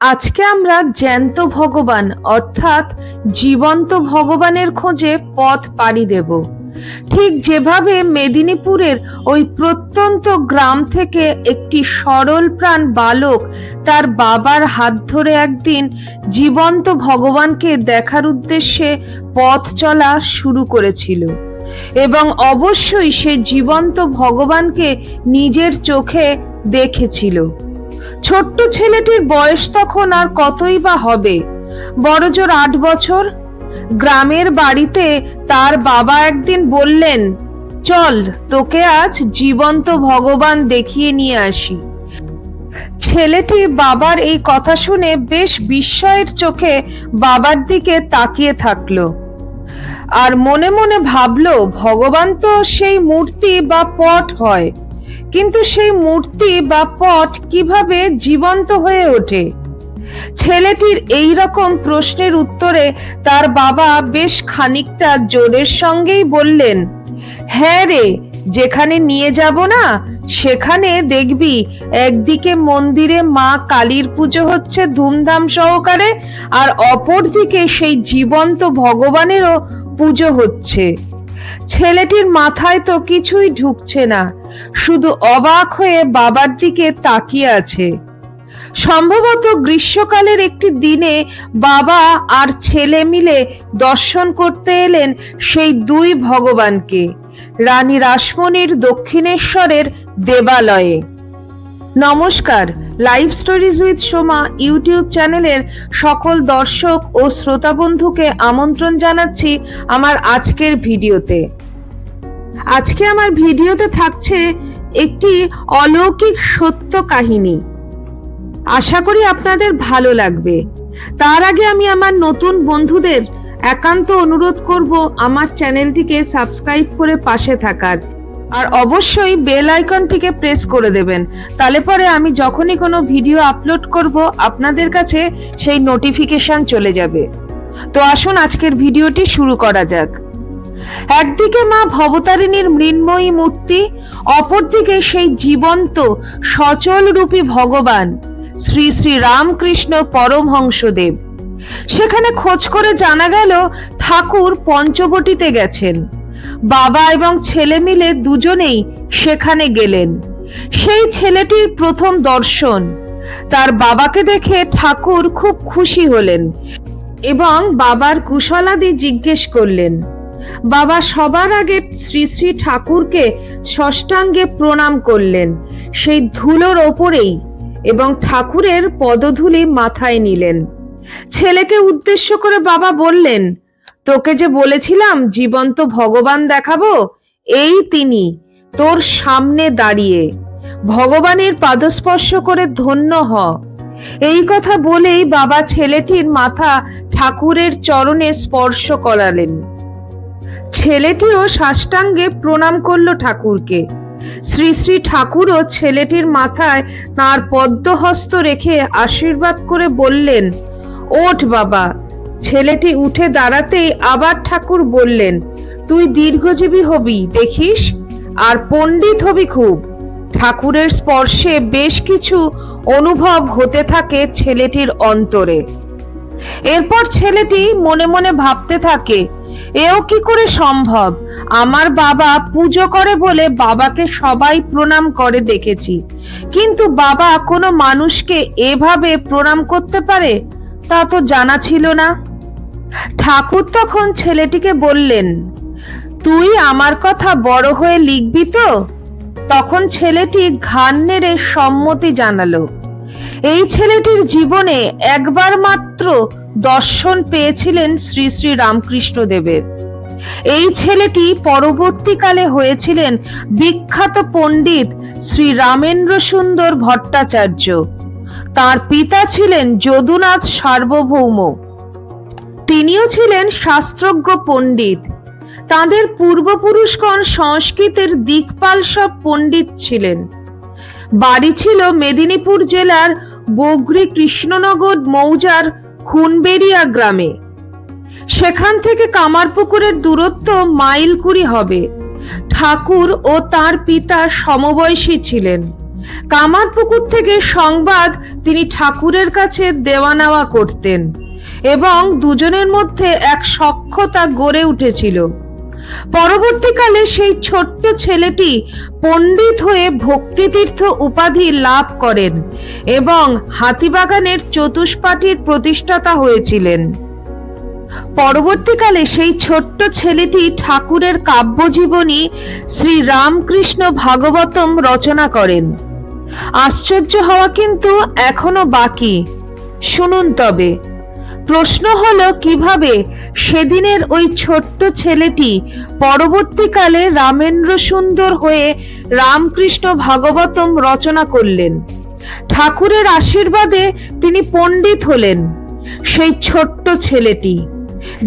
আজকে আমরা জ্যান্ত ভগবান, অর্থাৎ জীবন্ত ভগবানের খোঁজে পথ পাড়ি দেব। ঠিক যেভাবে মেদিনীপুরের ওই প্রত্যন্ত গ্রাম থেকে একটি সরল প্রাণ বালক তার বাবার হাত ধরে একদিন জীবন্ত ভগবানকে দেখার উদ্দেশ্যে পথ চলা শুরু করেছিল এবং অবশ্যই সে জীবন্ত ভগবানকে নিজের চোখে দেখেছিল। ছোট্ট ছেলেটির বয়স তখন আর কতই বা হবে? বড়জোর আট বছর। গ্রামের বাড়িতে তার বাবা একদিন বললেন, চল, তোকে আজ জীবন্ত ভগবান দেখিয়ে নিয়ে আসি। ছেলেটি বাবার এই কথা শুনে বেশ বিস্ময়ের চোখে বাবার দিকে তাকিয়ে থাকল আর মনে মনে ভাবলো, ভগবান তো সেই মূর্তি বা পট হয়। কিন্তু সেই মূর্তি বা পট কীভাবে জীবন্ত হয়ে ওঠে? ছেলেটির এই রকম প্রশ্নের উত্তরে তার বাবা বেশ খানিকটা জোরের সঙ্গেই বললেন হ্যাঁ রে, যেখানে নিয়ে যাব না, সেখানে দেখবি একদিকে মন্দিরে মা কালীর পুজো হচ্ছে ধুমধাম সহকারে আর অপরদিকে সেই জীবন্ত ভগবানেরও পুজো হচ্ছে। ছেলেটির মাথায় তো কিছুই ঢুকছে না শুধু অবাক হয়ে বাবার দিকে তাকিয়ে আছে। সম্ভবত গ্রীষ্মকালের একটি দিনে বাবা আর ছেলে মিলে দর্শন করতে এলেন সেই দুই ভগবানকে, রানী রাসমণির দক্ষিণেশ্বরের দেবালয়ে। নমস্কার live stories with Soma YouTube চ্যানেলের সকল দর্শক ও শ্রোতা বন্ধুকে আমন্ত্রণ জানাচ্ছি আমার আজকের ভিডিওতে। আজকে আমার ভিডিওতে থাকছে একটি অলৌকিক সত্য কাহিনী। আশা করি আপনাদের ভালো লাগবে। তার আগে আমি আমার নতুন বন্ধুদের একান্ত অনুরোধ করব আমার চ্যানেলটিকে সাবস্ক্রাইব করে পাশে থাকার। আর অবশ্যই বেল আইকনটিকে প্রেস করে দেবেন। তাহলে পরে আমি যখনই কোনো ভিডিও আপলোড করব, আপনাদের কাছে সেই নোটিফিকেশন চলে যাবে। তো আসুন আজকের ভিডিওটি শুরু করা যাক। একদিকে মা ভবতারিণীর মৃন্ময়ী মূর্তি, অপরদিকে সেই জীবন্ত, সচল রূপী ভগবান, শ্রী শ্রী রামকৃষ্ণ পরমহংসদেব। সেখানে খোঁজ করে জানা গেল, ঠাকুর পঞ্চবটিতে গেছেন। বাবা এবং ছেলে মিলে দুজনেই সেখানে গেলেন। সেই ছেলেটির প্রথম দর্শন। তার বাবাকে দেখে ঠাকুর খুব খুশি হলেন এবং বাবার কুশলাদি জিজ্ঞেস করলেন বাবা সবার আগে শ্রী শ্রী ঠাকুরকে ষষ্ঠাঙ্গে প্রণাম করলেন। সেই ধুলোর ওপরেই এবং ঠাকুরের পদধূলি মাথায় নিলেন। ছেলেকে উদ্দেশ্য করে বাবা বললেন, তোকে যে বলেছিলাম জীবন্ত ভগবান দেখাবো, এই তিনি, তোর সামনে দাঁড়িয়ে। ভগবানের পাদস্পর্শ করে ধন্য হ। এই কথা বলেই বাবা ছেলেটির মাথা ঠাকুরের চরণে স্পর্শ করালেন। ছেলেটিও সাষ্টাঙ্গে প্রণাম করল ঠাকুরকে। শ্রী শ্রী ঠাকুরও ছেলেটির মাথায় তার পদ্মহস্ত রেখে আশীর্বাদ করে বললেন, ওঠ বাবা। ছেলেটি উঠে দাঁড়াতেই আবার ঠাকুর বললেন, তুই দীর্ঘজীবী হবি, দেখিস? আর পণ্ডিত হবি খুব। ঠাকুরের স্পর্শে বেশ কিছু অনুভব হতে থাকে ছেলেটির অন্তরে। এরপর ছেলেটি মনে মনে ভাবতে থাকে এও কি করে সম্ভব? আমার বাবা পুজো করে বলে বাবাকে সবাই প্রণাম করে দেখেছি। কিন্তু বাবা কোনো মানুষকে এভাবে প্রণাম করতে পারে? তা তো জানা ছিল না। ঠাকুর তখন ছেলেটিকে বললেন, তুই আমার কথা বড় হয়ে লিখবি তো? তখন ছেলেটি ঘান নেড়ে সম্মতি জানালো। এই ছেলেটির জীবনে একবার মাত্র দর্শন পেয়েছিলেন শ্রী শ্রী রামকৃষ্ণ দেবের এই ছেলেটি পরবর্তীকালে হয়েছিলেন বিখ্যাত পণ্ডিত শ্রী রামেন্দ্র সুন্দর ভট্টাচার্য। তার পিতা ছিলেন যদুনাথ সার্বভৌম। তিনিও ছিলেন শাস্ত্রজ্ঞ পণ্ডিত। তাদের পূর্বপুরুষগণ সংস্কৃতের দিকপাল সব পণ্ডিত ছিলেন। বাড়ি ছিল মেদিনীপুর জেলার বগরি কৃষ্ণনগর মৌজার খুনবেরিয়া গ্রামে। সেখান থেকে কামারপুকুরের দূরত্ব মাইল কুড়ি হবে। ঠাকুর ও তার পিতা সমবয়সী ছিলেন। কামারপুকুর থেকে সংবাদ তিনি ঠাকুরের কাছে দেওয়া নেওয়া করতেন এবং দুজনের মধ্যে এক সখ্যতা গড়ে উঠেছিল। পরবর্তীকালে সেই ছোট্ট ছেলেটি পণ্ডিত হয়ে ভক্তিতীর্থ উপাধি লাভ করেন এবং হাতিবাগানের চতুষ্পাটির প্রতিষ্ঠাতা হয়েছিলেন। পরবর্তীকালে সেই ছোট্ট ছেলেটি ঠাকুরের কাব্যজীবনী শ্রী রামকৃষ্ণ ভাগবতম রচনা করেন। আশ্চর্য হওয়া কিন্তু এখনও বাকি। শুনুন তবে। প্রশ্ন হলো কীভাবে সেদিনের ওই ছোট্ট ছেলেটি পরবর্তীকালে রামেন্দ্র সুন্দর হয়ে রামকৃষ্ণ ভাগবতম রচনা করলেন। ঠাকুরের আশীর্বাদে তিনি পণ্ডিত হলেন সেই ছোট্ট ছেলেটি,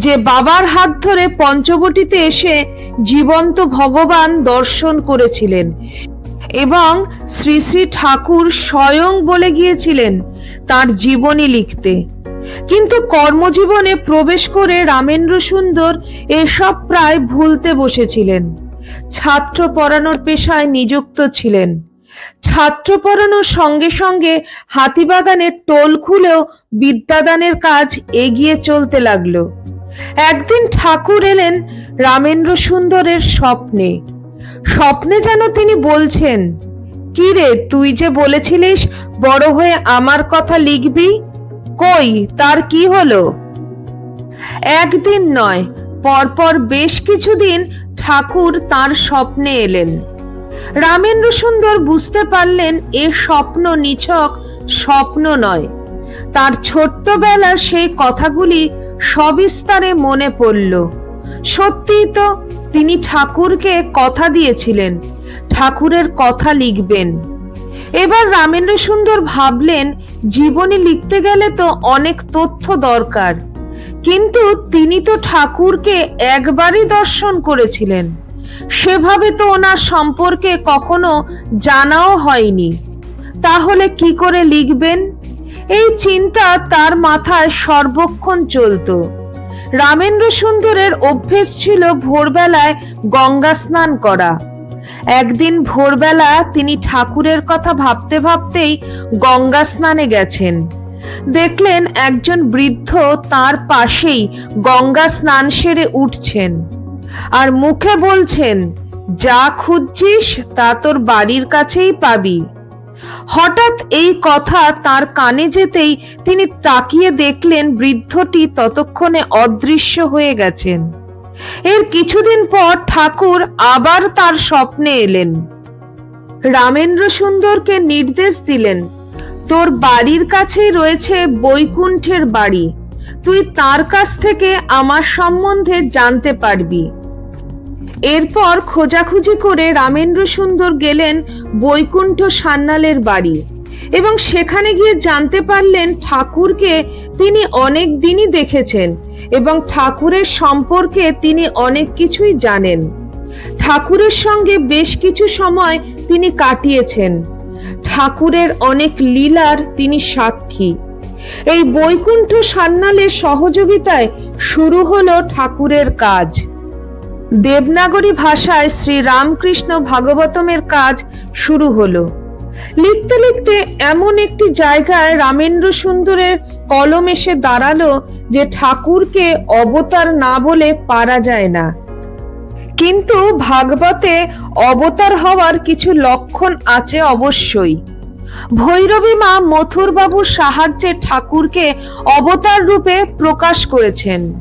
যে বাবার হাত ধরে পঞ্চবটিতে এসে জীবন্ত ভগবান দর্শন করেছিলেন এবং শ্রী শ্রী ঠাকুর স্বয়ং বলে গিয়েছিলেন তার জীবনী লিখতে। কিন্তু কর্মজীবনে প্রবেশ করে রামেন্দ্র সুন্দর এসব প্রায় ভুলতে বসেছিলেন। ছাত্র পড়ানোর পেশায় নিযুক্ত ছিলেন। ছাত্র পড়ানোর সঙ্গে সঙ্গে হাতিবাগানের টোল খুলেও বিদ্যাদানের কাজ এগিয়ে চলতে লাগল। একদিন ঠাকুর এলেন রামেন্দ্র সুন্দরের স্বপ্নে। স্বপ্নে যেন তিনি বলছেন, কি রে, তুই যে বলেছিলিস বড় হয়ে আমার কথা লিখবি? কই? তার কি হলো? একদিন নয়, পরপর বেশ কিছুদিন ঠাকুর তার স্বপ্নে এলেন। রামেন্দ্র সুন্দর বুঝতে পারলেন এ স্বপ্ন নিছক স্বপ্ন নয়। তার ছোট্টবেলার সেই কথাগুলি সবিস্তারে মনে পড়ল। সত্যিই তো তিনি ঠাকুরকে কথা দিয়েছিলেন, ঠাকুরের কথা লিখবেন। এবার রামেন্দ্র সুন্দর ভাবলেন, জীবনী লিখতে গেলে তো অনেক তথ্য দরকার। কিন্তু তিনি তো ঠাকুরকে একবারই দর্শন করেছিলেন। সেভাবে তো ওনার সম্পর্কে কখনো জানাও হয়নি। তাহলে কি করে লিখবেন? এই চিন্তা তার মাথায় সর্বক্ষণ চলতো। রামেন্দ্র সুন্দরের অভ্যেস ছিল ভোরবেলায় গঙ্গা স্নান করা। একদিন ভোরবেলা তিনি ঠাকুরের কথা ভাবতে ভাবতেই গঙ্গা স্নানে গেছেন। দেখলেন একজন বৃদ্ধ তার পাশেই গঙ্গা স্নান সেরে উঠছেন আর মুখে বলছেন, যা খুঁজছিস তা তোর বাড়ির কাছেই পাবি। হঠাৎ এই কথা তার কানে যেতেই তিনি তাকিয়ে দেখলেন বৃদ্ধটি ততক্ষণে অদৃশ্য হয়ে গেছেন। এর কিছুদিন পর ঠাকুর আবার তার স্বপ্নে এলেন। রামেন্দ্র সুন্দরকে নির্দেশ দিলেন, তোর বাড়ির কাছেই রয়েছে বৈকুণ্ঠের বাড়ি। তুই তার কাছ থেকে আমার সম্বন্ধে জানতে পারবি। এরপর খোঁজাখুঁজি করে রামেন্দ্র সুন্দর গেলেন বৈকুণ্ঠ সান্যালের বাড়ি। এবং সেখানে গিয়ে জানতে পারলেন ঠাকুরকে তিনি অনেক দিনই দেখেছেন এবং ঠাকুরের সম্পর্কে তিনি অনেক কিছুই জানেন। ঠাকুরের সঙ্গে বেশ কিছু সময় তিনি কাটিয়েছেন। ঠাকুরের অনেক লীলার তিনি সাক্ষী। এই বৈকুণ্ঠ সান্যালের সহযোগিতায় শুরু হলো ঠাকুরের কাজ। দেবনাগরী ভাষায় শ্রী রামকৃষ্ণ ভাগবতমের কাজ শুরু হলো। লিখতে লিখতে এমন একটি জায়গায় রামেন্দ্র সুন্দরের কলম এসে দাঁড়াল যে ঠাকুরকে অবতার না বলে পারা যায় না। কিন্তু ভাগবতে অবতার হওয়ার কিছু লক্ষণ আছে অবশ্যই। ভৈরবী মা মথুরবাবুর সাহায্যে ঠাকুরকে অবতার রূপে প্রকাশ করেছেন।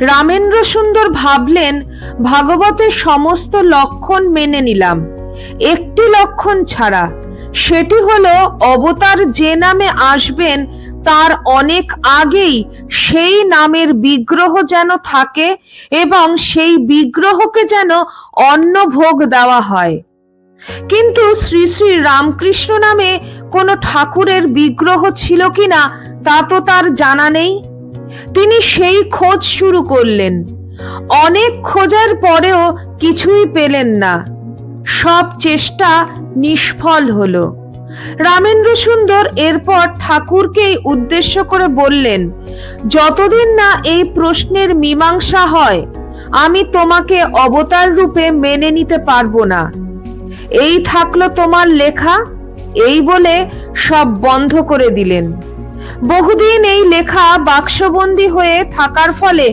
রামেন্দ্র সুন্দর ভাবলেন ভাগবতের সমস্ত লক্ষণ মেনে নিলাম। একটি লক্ষণ ছাড়া সেটি হলো অবতার যে নামে আসবেন, তার অনেক আগেই সেই নামের বিগ্রহ যেন থাকে এবং সেই বিগ্রহকে যেন অন্ন ভোগ দেওয়া হয়। কিন্তু শ্রী শ্রী রামকৃষ্ণ নামে কোনো ঠাকুরের বিগ্রহ ছিল কিনা, তা তো তার জানা নেই। তিনি সেই খোঁজ শুরু করলেন। অনেক খোঁজার পরেও কিছুই পেলেন না। সব চেষ্টা নিষ্ফল হলো। রামেন্দ্র সুন্দর এরপর ঠাকুরকেই উদ্দেশ্য করে বললেন, যতদিন না এই প্রশ্নের মীমাংসা হয়, আমি তোমাকে অবতার রূপে মেনে নিতে পারব না। এই থাকল তোমার লেখা, এই বলে সব বন্ধ করে দিলেন। বহুদিন এই লেখা বাক্সবন্দি হয়ে থাকার ফলে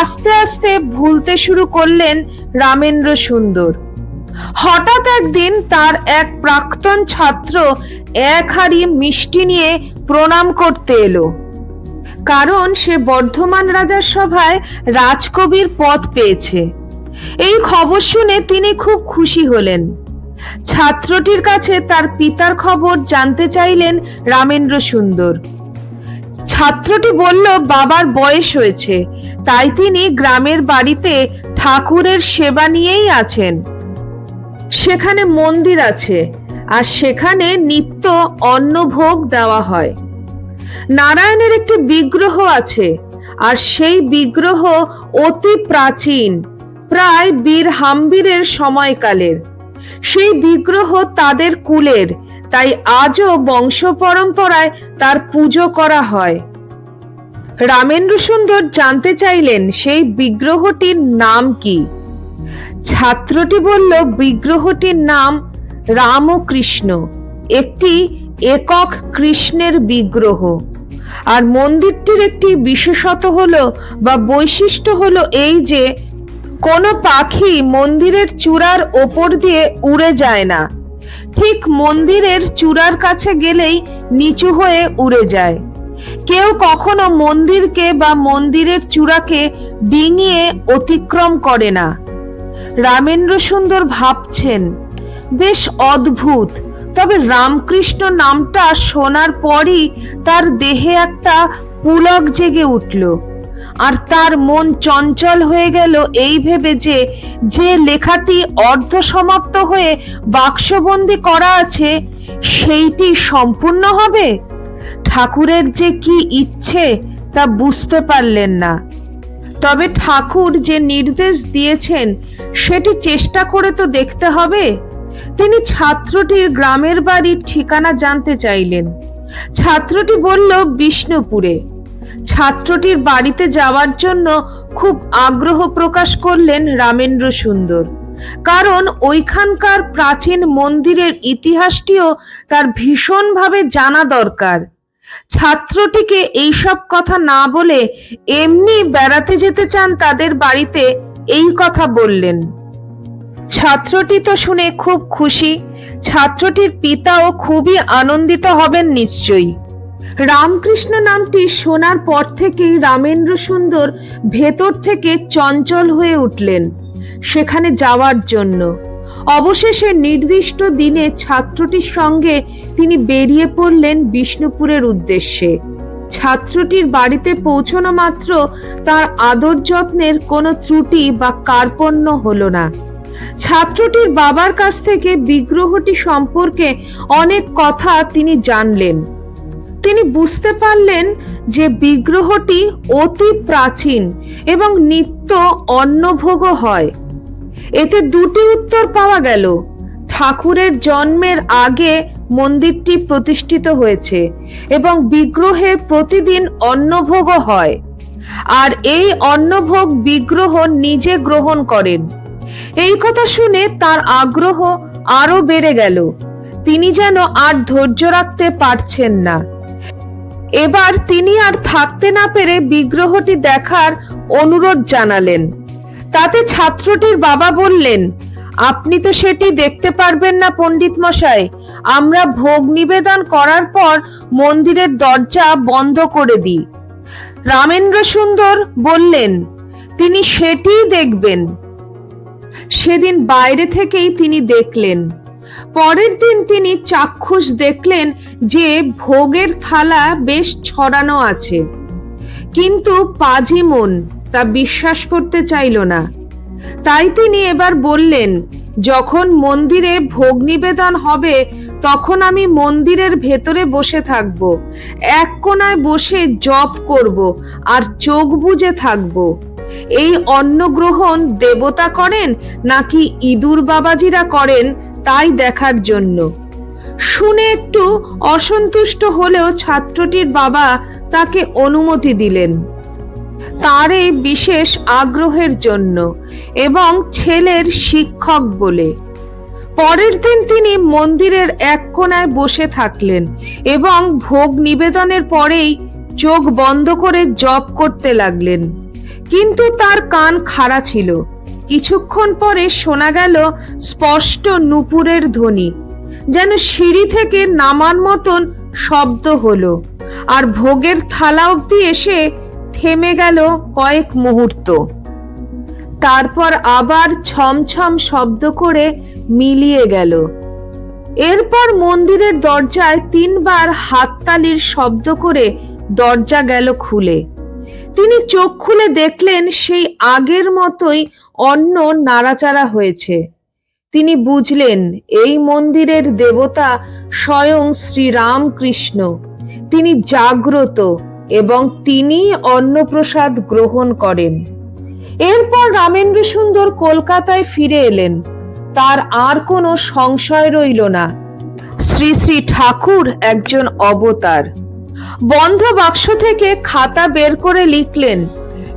আস্তে আস্তে ভুলতে শুরু করলেন রামেন্দ্র সুন্দর। হঠাৎ একদিন তার এক প্রাক্তন ছাত্র এক হাড়ি মিষ্টি নিয়ে প্রণাম করতে এলো। কারণ সে বর্ধমান রাজার সভায় রাজকবির পদ পেয়েছে। এই খবর শুনে তিনি খুব খুশি হলেন। ছাত্রটির কাছে তার পিতার খবর জানতে চাইলেন রামেন্দ্র সুন্দর। ছাত্রটি বলল, বাবার বয়স হয়েছে, তাই তিনি গ্রামের বাড়িতে ঠাকুরের সেবা নিয়েই আছেন। সেখানে মন্দির আছে, আর সেখানে নিত্য অন্নভোগ দেওয়া হয়। নারায়ণের একটি বিগ্রহ আছে, আর সেই বিগ্রহ অতি প্রাচীন, প্রায় বীর হাম্বীরের সময়কালের। সেই বিগ্রহ তাদের কুলের, তাই আজও বংশ পরম্পরায় তার পুজো করা হয়। রামেন্দ্র সুন্দর জানতে চাইলেন সেই বিগ্রহটির নাম কি। ছাত্রটি বলল, বিগ্রহটির নাম রামকৃষ্ণ। একটি একক কৃষ্ণের বিগ্রহ। আর মন্দিরটির একটি বিশেষত হলো বা বৈশিষ্ট্য হলো এই যে, কোনো পাখি মন্দিরের চূড়ার ওপর দিয়ে উড়ে যায় না। ঠিক মন্দিরের চূড়ার কাছে গেলেই নিচু হয়ে উড়ে যায়। কেউ কখনো মন্দিরকে বা মন্দিরের চূড়াকে ডিঙিয়ে অতিক্রম করে না। রামেন্দ্র সুন্দর ভাবছেন, বেশ অদ্ভুত। তবে রামকৃষ্ণ নামটা শোনার পরই তার দেহে একটা পুলক জেগে উঠল। আর তার মন চঞ্চল হয়ে গেল এই ভেবে যে যে লেখাটি অর্ধ সমাপ্ত হয়ে বাক্সবন্দি করা আছে, সেইটি সম্পূর্ণ হবে? ঠাকুরের যে কি ইচ্ছে তা বুঝতে পারলেন না। তবে ঠাকুর যে নির্দেশ দিয়েছেন, সেটি চেষ্টা করে তো দেখতে হবে। তিনি ছাত্রটির গ্রামের বাড়ির ঠিকানা জানতে চাইলেন। ছাত্রটি বলল, বিষ্ণুপুরে। ছাত্রটির বাড়িতে যাওয়ার জন্য খুব আগ্রহ প্রকাশ করলেন রামেন্দ্র সুন্দর। কারণ ওইখানকার প্রাচীন মন্দিরের ইতিহাসটিও তার ভীষণভাবে জানা দরকার। ছাত্রটিকে এইসব কথা না বলে এমনি বেড়াতে যেতে চান তাদের বাড়িতে এই কথা বললেন। ছাত্রটি তো শুনে খুব খুশি। ছাত্রটির পিতাও খুবই আনন্দিত হবেন নিশ্চয়ই। রামকৃষ্ণ নামটি শোনার পর থেকেই রামেন্দ্র সুন্দর ভেতর থেকে চঞ্চল হয়ে উঠলেন, সেখানে যাওয়ার জন্য। অবশেষে নির্দিষ্ট দিনে ছাত্রটির সঙ্গে তিনি বেরিয়ে পড়লেন বিষ্ণুপুরের উদ্দেশ্যে। ছাত্রটির বাড়িতে পৌঁছানো মাত্র তার আদর যত্নের কোনো ত্রুটি বা কার্পণ্য হলো না। ছাত্রটির বাবার কাছ থেকে বিগ্রহটি সম্পর্কে অনেক কথা তিনি জানলেন। তিনি বুঝতে পারলেন যে বিগ্রহটি অতি প্রাচীন এবং নিত্য অন্নভোগ হয়। এতে দুটি উত্তর পাওয়া গেল। ঠাকুরের জন্মের আগে মন্দিরটি প্রতিষ্ঠিত হয়েছে এবং বিগ্রহে প্রতিদিন অন্নভোগ হয়। আর এই অন্নভোগ বিগ্রহ নিজে গ্রহণ করেন। এই কথা শুনে তার আগ্রহ আরও বেড়ে গেল। তিনি যেন আর ধৈর্য রাখতে পারছেন না। এবার তিনি আর থাকতে না পেরে বিগ্রহটি দেখার অনুরোধ জানালেন। তাতে ছাত্রটির বাবা বললেন, আপনি তো সেটি দেখতে পারবেন না পণ্ডিত মশাই। আমরা ভোগ নিবেদন করার পর মন্দিরের দরজা বন্ধ করে দিই। রামেন্দ্র সুন্দর বললেন, তিনি সেটিই দেখবেন। সেদিন বাইরে থেকেই তিনি দেখলেন। পরের দিন তিনি চাক্ষুষ দেখলেন যে ভোগের থালা বেশ ছড়ানো আছে। কিন্তু পাজি মন তা বিশ্বাস করতে চাইল না। তাই তিনি এবার বললেন, যখন মন্দিরে ভোগ নিবেদন হবে, তখন আমি মন্দিরের ভেতরে বসে থাকব। এক কোনায় বসে জপ করব আর চোখ বুজে থাকব। এই অন্ন গ্রহণ দেবতা করেন নাকি ইঁদুর বাবাজিরা করেন, তাই দেখার জন্য। শুনে একটু অসন্তুষ্ট হলেও ছাত্রটির বাবা তাকে অনুমতি দিলেন। তার এই বিশেষ আগ্রহের জন্য এবং ছেলের শিক্ষক বলে। পরের দিন তিনি মন্দিরের এক কোণায় বসে থাকলেন এবং ভোগ নিবেদনের পরেই চোখ বন্ধ করে জপ করতে লাগলেন। কিন্তু তার কান খাড়া ছিল। কিছুক্ষণ পরে শোনা গেল স্পষ্ট নুপুরের ধ্বনি, যেন সিঁড়ি থেকে নামার মতন শব্দ হলো, আর ভোগের থালা অবধি এসে থেমে গেল কয়েক মুহূর্ত। তারপর আবার ছমছম শব্দ করে মিলিয়ে গেল। এরপর মন্দিরের দরজায় তিনবার হাততালির শব্দ করে দরজা গেল খুলে। তিনি চোখ খুলে দেখলেন সেই আগের মতোই অন্য নাড়াচাড়া হয়েছে। তিনি বুঝলেন এই মন্দিরের দেবতা স্বয়ং শ্রীরামকৃষ্ণ। তিনি জাগ্রত। এবং তিনি অন্নপ্রসাদ গ্রহণ করেন। এরপর রামেন্দ্র সুন্দর কলকাতায় ফিরে এলেন। তার আর কোনো সংশয় রইল না। শ্রী শ্রী ঠাকুর একজন অবতার। বন্ধ বাক্স থেকে খাতা বের করে লিখলেন,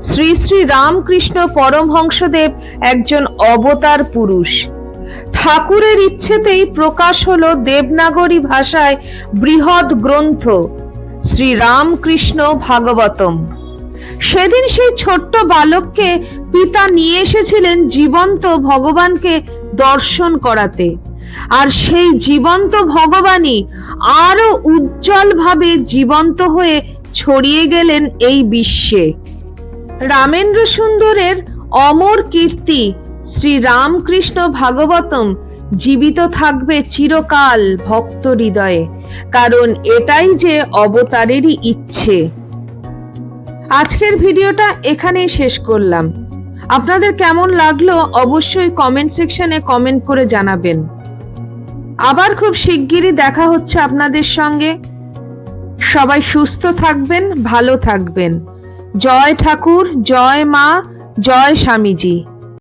শ্রী শ্রী রামকৃষ্ণ পরমহংসদেব একজন অবতার পুরুষ। ঠাকুরের ইচ্ছেতেই প্রকাশ হলো দেবনাগরী ভাষায় বৃহৎ গ্রন্থ। শ্রী রামকৃষ্ণ ভাগবতম। সেদিন সেই ছোট্ট বালককে পিতা নিয়ে এসেছিলেন জীবন্ত ভগবানকে দর্শন করাতে। আর সেই জীবন্ত ভগবানই আরও উজ্জ্বলভাবে জীবন্ত হয়ে ছড়িয়ে গেলেন এই বিশ্বে। রামেন্দ্র সুন্দরের অমর কীর্তি শ্রী রামকৃষ্ণ ভাগবতম জীবিত থাকবে চিরকাল ভক্ত হৃদয়ে কারণ এটাই যে অবতারেরই ইচ্ছে। আজকের ভিডিওটা এখানেই শেষ করলাম। আপনাদের কেমন লাগল অবশ্যই কমেন্ট সেকশনে কমেন্ট করে জানাবেন। আবার খুব শিগগিরই দেখা হচ্ছে আপনাদের সঙ্গে। সবাই সুস্থ থাকবেন, ভালো থাকবেন। জয় ঠাকুর, জয় মা, জয় স্বামীজি।